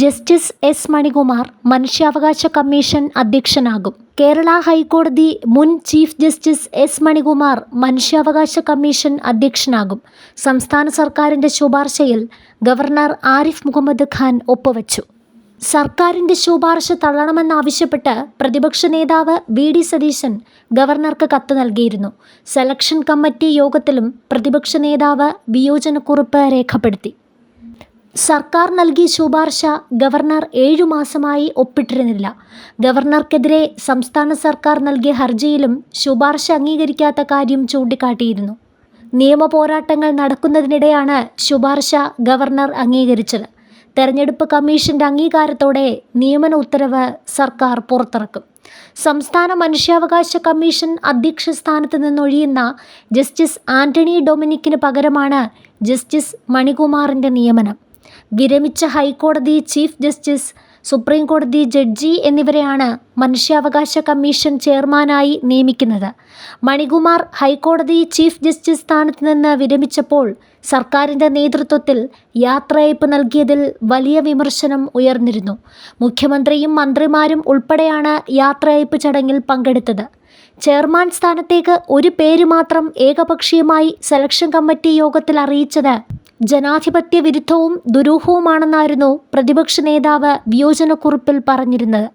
Justice S Manikumar മനുഷ്യാവകാശ commission അധ്യക്ഷനാകും. Kerala ഹൈക്കോടതി മുൻ ചീഫ് ജസ്റ്റിസ് എസ് മണികുമാർ മനുഷ്യാവകാശ കമ്മീഷൻ അധ്യക്ഷനാകും. സംസ്ഥാന സർക്കാരിന്റെ ശുപാർശയിൽ ഗവർണർ ആരിഫ് മുഹമ്മദ് ഖാൻ ഒപ്പുവച്ചു. സർക്കാരിന്റെ ശുപാർശ തള്ളണമെന്നാവശ്യപ്പെട്ട് പ്രതിപക്ഷ നേതാവ് വി ഡി സതീശൻ ഗവർണർക്ക് കത്ത് നൽകിയിരുന്നു. സെലക്ഷൻ കമ്മിറ്റി യോഗത്തിലും പ്രതിപക്ഷ നേതാവ് വിയോജനക്കുറിപ്പ് രേഖപ്പെടുത്തി. സർക്കാർ നൽകിയ ശുപാർശ ഗവർണർ ഏഴു മാസമായി ഒപ്പിട്ടിരുന്നില്ല. ഗവർണർക്കെതിരെ സംസ്ഥാന സർക്കാർ നൽകിയ ഹർജിയിലും ശുപാർശ അംഗീകരിക്കാത്ത കാര്യം ചൂണ്ടിക്കാട്ടിയിരുന്നു. നിയമ പോരാട്ടങ്ങൾ നടക്കുന്നതിനിടെയാണ് ശുപാർശ ഗവർണർ അംഗീകരിച്ചത്. തെരഞ്ഞെടുപ്പ് കമ്മീഷന്റെ അംഗീകാരത്തോടെ നിയമന ഉത്തരവ് സർക്കാർ പുറത്തിറക്കും. സംസ്ഥാന മനുഷ്യാവകാശ കമ്മീഷൻ അധ്യക്ഷ സ്ഥാനത്ത് നിന്നൊഴിയുന്ന ജസ്റ്റിസ് ആന്റണി ഡൊമിനിക്കിന് പകരമാണ് ജസ്റ്റിസ് മണികുമാറിന്റെ നിയമനം. വിരമിച്ച ഹൈക്കോടതി ചീഫ് ജസ്റ്റിസ് സുപ്രീം കോടതി ജഡ്ജി എന്നിവരെയാണ് മനുഷ്യാവകാശ കമ്മീഷൻ ചെയർമാനായി നിയമിക്കുന്നത്. മണികുമാർ ഹൈക്കോടതി ചീഫ് ജസ്റ്റിസ് സ്ഥാനത്ത് നിന്ന് വിരമിച്ചപ്പോൾ സർക്കാരിന്റെ നേതൃത്വത്തിൽ യാത്രയയപ്പ് നൽകിയതിൽ വലിയ വിമർശനം ഉയർന്നിരുന്നു. മുഖ്യമന്ത്രിയും മന്ത്രിമാരും ഉൾപ്പെടെയാണ് യാത്രയയപ്പ് ചടങ്ങിൽ പങ്കെടുത്തത്. ചെയർമാൻ സ്ഥാനത്തേക്ക് ഒരു പേര് മാത്രം ഏകപക്ഷീയമായി സെലക്ഷൻ കമ്മിറ്റി യോഗത്തിൽ അറിയിച്ചത് ജനാധിപത്യ വിരുദ്ധവും ദുരൂഹവുമാണെന്നായിരുന്നു പ്രതിപക്ഷ നേതാവ് വിയോജനക്കുറിപ്പിൽ പറഞ്ഞിരുന്നത്.